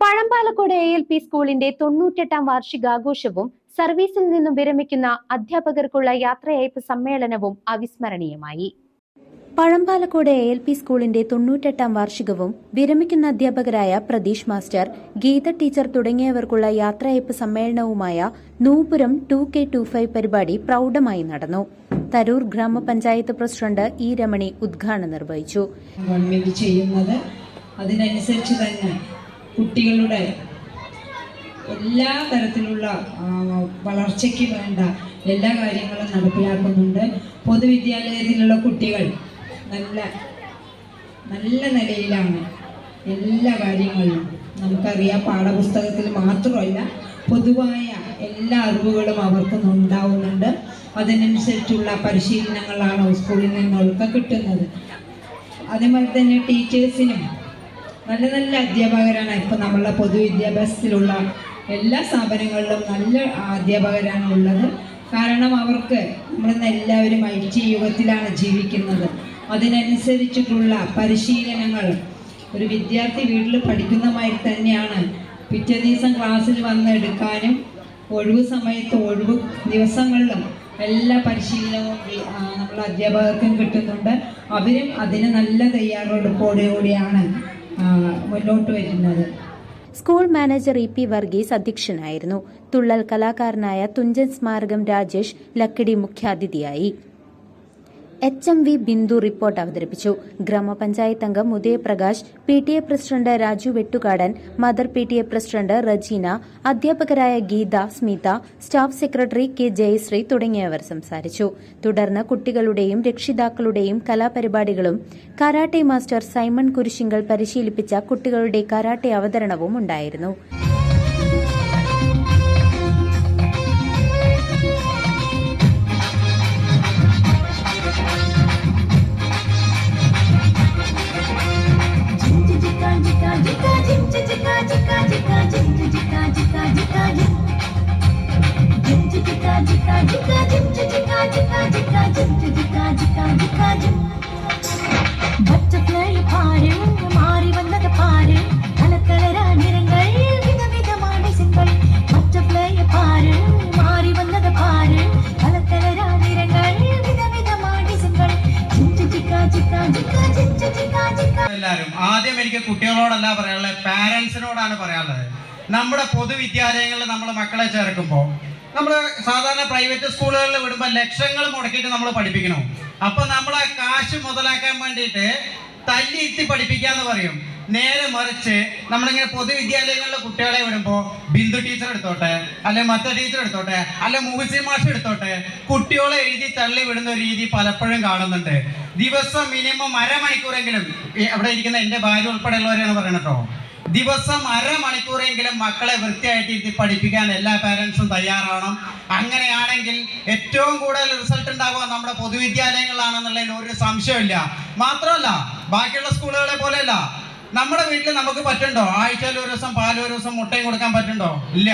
Pazhambalakode A L P സ്കൂളിന്റെ തൊണ്ണൂറ്റെട്ടാം വാർഷികാഘോഷവും സർവീസിൽ നിന്നും വിരമിക്കുന്ന അധ്യാപകർക്കുള്ള യാത്രയയപ്പ് സമ്മേളനവും അവിസ്മരണീയമായി. പഴമ്പാലക്കോട് എ എൽ പി സ്കൂളിന്റെ തൊണ്ണൂറ്റെട്ടാം വാർഷികവും വിരമിക്കുന്ന അധ്യാപകരായ പ്രതീഷ് മാസ്റ്റർ ഗീത ടീച്ചർ തുടങ്ങിയവർക്കുള്ള യാത്രയയപ്പ് സമ്മേളനവുമായ Noopuram two K two five പരിപാടി പ്രൌഢമായി നടന്നു. തരൂർ ഗ്രാമപഞ്ചായത്ത് പ്രസിഡന്റ് ഇ രമണി ഉദ്ഘാടനം നിർവഹിച്ചു. ഗവൺമെന്റ് ചെയ്യുന്നത് അതിനനുസരിച്ച് തന്നെ കുട്ടികളുടെ എല്ലാ തരത്തിലുള്ള വളർച്ചയ്ക്ക് വേണ്ട എല്ലാ കാര്യങ്ങളും നടപ്പിലാക്കുന്നുണ്ട്. പൊതുവിദ്യാലയത്തിലുള്ള കുട്ടികൾ നല്ല നല്ല നിലയിലാണ് എല്ലാ കാര്യങ്ങളും നമുക്കറിയാം പാഠപുസ്തകത്തിൽ മാത്രമല്ല പൊതുവായ എല്ലാ അറിവുകളും അവർക്ക് ഉണ്ടാവുന്നുണ്ട്. അതിനനുസരിച്ചുള്ള പരിശീലനങ്ങളാണ് സ്കൂളിൽ നിന്നൊക്കെ കിട്ടുന്നത്. അതേപോലെ തന്നെ ടീച്ചേഴ്സിനും നല്ല നല്ല അധ്യാപകരാണ് ഇപ്പം നമ്മളുടെ പൊതുവിദ്യാഭ്യാസത്തിലുള്ള എല്ലാ സ്ഥാപനങ്ങളിലും നല്ല അധ്യാപകരാണ് ഉള്ളത്. കാരണം അവർക്ക് നമ്മളിന്ന് എല്ലാവരും ഐ ടി യുഗത്തിലാണ് ജീവിക്കുന്നത്. അതിനനുസരിച്ചിട്ടുള്ള പരിശീലനങ്ങൾ ഒരു വിദ്യാർത്ഥി വീട്ടിൽ പഠിക്കുന്ന മാതിരി തന്നെയാണ്. പിറ്റേ ദിവസം ക്ലാസ്സിൽ വന്ന് എടുക്കാനും ഒഴിവ് സമയത്ത് ഒഴിവ് ദിവസങ്ങളിലും എല്ലാ പരിശീലനവും നമ്മൾ അധ്യാപകർക്കും കിട്ടുന്നുണ്ട്. അവരും അതിന് നല്ല തയ്യാറെടുപ്പോടെ കൂടിയാണ് ആ, മുന്നോട്ട് വരുന്നത്. School manager E P Varghese അധ്യക്ഷനായിരുന്നു. തുള്ളൽ കലാകാരനായ തുഞ്ചൻ സ്മാരകം രാജേഷ് ലക്കിടി മുഖ്യാതിഥിയായി. H M V Bindu report അവതരിപ്പിച്ചു. ഗ്രാമപഞ്ചായത്ത് അംഗം Udayaprakash P T A president Raju Vettukadan mother P T A president Rejeena അധ്യാപകരായ Geetha Smitha staff secretary K Jayasree തുടങ്ങിയവർ സംസാരിച്ചു. തുടർന്ന് കുട്ടികളുടെയും രക്ഷിതാക്കളുടെയും കലാപരിപാടികളും കരാട്ടെ മാസ്റ്റർ സൈമൺ കുരിശിങ്കൽ പരിശീലിപ്പിച്ച കുട്ടികളുടെ കരാട്ടെ അവതരണവും ഉണ്ടായിരുന്നു. ആദ്യം എനിക്ക് കുട്ടികളോടല്ല പറയാനുള്ളത് പാരൻസിനോടാണ് പറയാനുള്ളത്. നമ്മുടെ പൊതുവിദ്യാലയങ്ങളിൽ നമ്മൾ മക്കളെ ചേർക്കുമ്പോൾ നമ്മൾ സാധാരണ പ്രൈവറ്റ് സ്കൂളുകളിൽ വിടുമ്പോൾ ലക്ഷങ്ങൾ മുടക്കിയിട്ട് നമ്മൾ പഠിപ്പിക്കണം? അപ്പൊ നമ്മളെ കാശ് മുതലാക്കാൻ വേണ്ടിയിട്ട് തല്ലി ഇത്തി പഠിപ്പിക്കാന്ന് പറയും. നേരെ മറിച്ച് നമ്മളിങ്ങനെ പൊതുവിദ്യാലയങ്ങളിലെ കുട്ടികളെ വിടുമ്പോൾ ബിന്ദു ടീച്ചർ എടുത്തോട്ടെ അല്ലെ മത്ത ടീച്ചർ എടുത്തോട്ടെ അല്ലെ മുഹസിൻ മാഷ് എടുത്തോട്ടെ കുട്ടികളെ എഴുതി തള്ളി വിടുന്ന രീതി പലപ്പോഴും കാണുന്നുണ്ട്. ദിവസം മിനിമം അരമണിക്കൂറെങ്കിലും അവിടെ ഇരിക്കുന്ന എന്റെ ഭാര്യ ഉൾപ്പെടെയുള്ളവരാണ് പറയുന്നത് കേട്ടോ. ദിവസം അരമണിക്കൂറെങ്കിലും മക്കളെ വൃത്തിയായിട്ട് ഇരുത്തി പഠിപ്പിക്കാൻ എല്ലാ പാരൻസും തയ്യാറാവണം. അങ്ങനെയാണെങ്കിൽ ഏറ്റവും കൂടുതൽ റിസൾട്ട് ഉണ്ടാവുക നമ്മുടെ പൊതുവിദ്യാലയങ്ങളാണെന്നുള്ളതിൽ ഒരു സംശയമില്ല മാത്രമല്ല ബാക്കിയുള്ള സ്കൂളുകളെ പോലെയല്ല നമ്മുടെ വീട്ടിൽ നമുക്ക് പറ്റുണ്ടോ ആഴ്ചയിൽ ഒരു ദിവസം പാലൊരു ഒരു ദിവസം മുട്ടയും കൊടുക്കാൻ പറ്റുണ്ടോ ഇല്ല.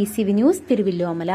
C C V news Thiruvillwamala